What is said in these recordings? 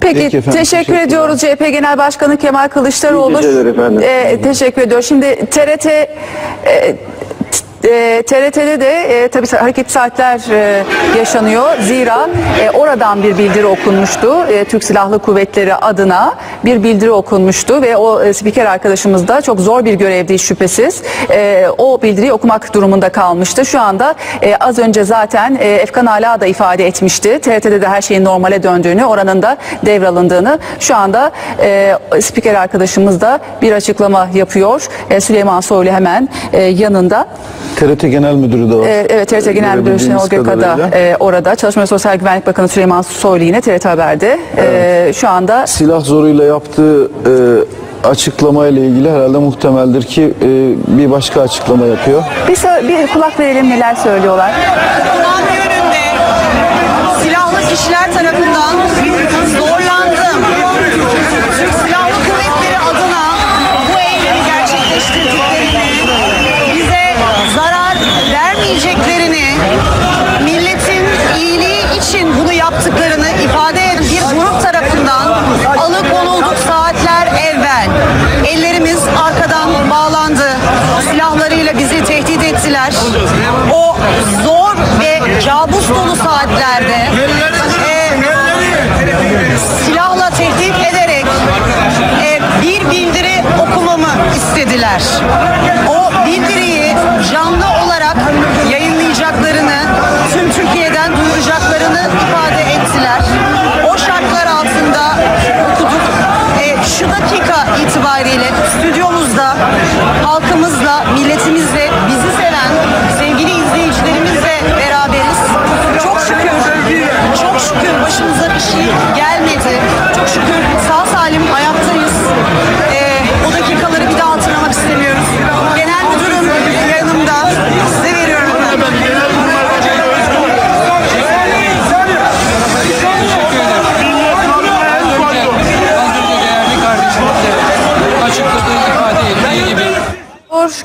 Peki, efendim, teşekkür ediyoruz CHP Genel Başkanı Kemal Kılıçdaroğlu. İyi geceler efendim. Ee, teşekkür ediyoruz. Şimdi TRT e, e, TRT'de de e, tabii hareket saatler e, yaşanıyor. Zira e, oradan bir bildiri okunmuştu. E, Türk Silahlı Kuvvetleri adına bir bildiri okunmuştu ve o e, spiker arkadaşımız da çok zor bir görevdi şüphesiz. E, o bildiriyi okumak durumunda kalmıştı. Şu anda e, az önce zaten e, Efkan Ala da ifade etmişti. TRT'de de her şeyin normale döndüğünü, oranın da devralındığını. Şu anda e, spiker arkadaşımız da bir açıklama yapıyor. E, Süleyman Soylu hemen e, yanında. TRT Genel Müdürü de var. E, evet TRT Genel Müdürü Şenol Gökada e, orada. Çalışma ve Sosyal Güvenlik Bakanı Süleyman Soylu yine TRT Haber'de. E, şu anda Silah zoruyla yaptığı e, açıklama ile ilgili herhalde muhtemeldir ki e, bir başka açıklama yapıyor. bir, bir kulak verelim neler söylüyorlar. İstediler. O bildiriyi canlı olarak yayınlayacaklarını, tüm Türkiye'den duyuracaklarını ifade ettiler. O şartlar altında okuduk. E, şu dakika itibariyle stüdyomuzda halkımızla, milletimizle, bizi seven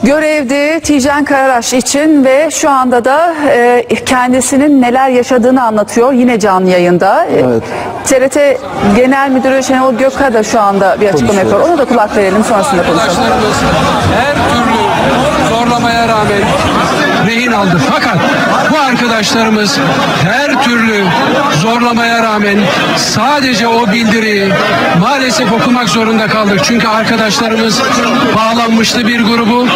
Görevdi Tijen Kararaş için ve şu anda da e, kendisinin neler yaşadığını anlatıyor yine canlı yayında. E, Evet. TRT Genel Müdürü Şenol Gökha da şu anda bir açıklama yapıyor. Ona da kulak verelim sonrasında konuşalım. her türlü zorlamaya rağmen rehin aldı. Fakat bu arkadaşlarımız her türlü zorlamaya rağmen sadece o bildiriyi maalesef okumak zorunda kaldık. Çünkü arkadaşlarımız bağlanmıştı bir grubu.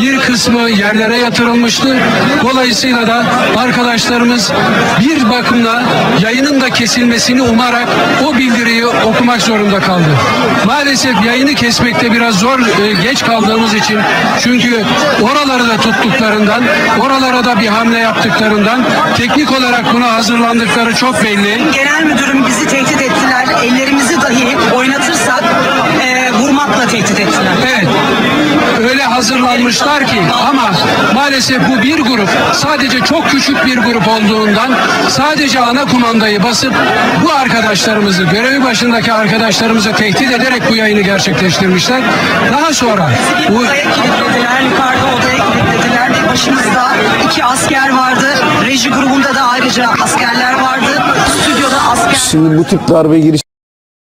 Bir kısmı yerlere yatırılmıştı. Dolayısıyla da arkadaşlarımız bir bakımla yayının da kesilmesini umarak o bildiriyi okumak zorunda kaldı. Maalesef yayını kesmekte biraz zor e, geç kaldığımız için çünkü oraları da tuttuklarından oralara da bir hamle yaptıklarından teknik olarak buna hazırlandıkları çok belli. Genel müdürüm bizi tehdit ettiler. Ellerimizi dahi oynatırsak e, vurmakla tehdit ettiler. Evet. Öyle hazırlanmışlar ki ama maalesef bu bir grup sadece çok küçük bir grup olduğundan sadece ana kumandayı basıp bu arkadaşlarımızı görevi başındaki arkadaşlarımızı tehdit ederek bu yayını gerçekleştirmişler. Daha sonra bu Odaya kilitlediler, yukarıda odaya kilitlediler başımızda iki asker vardı. Şimdi bu tip darbe giriş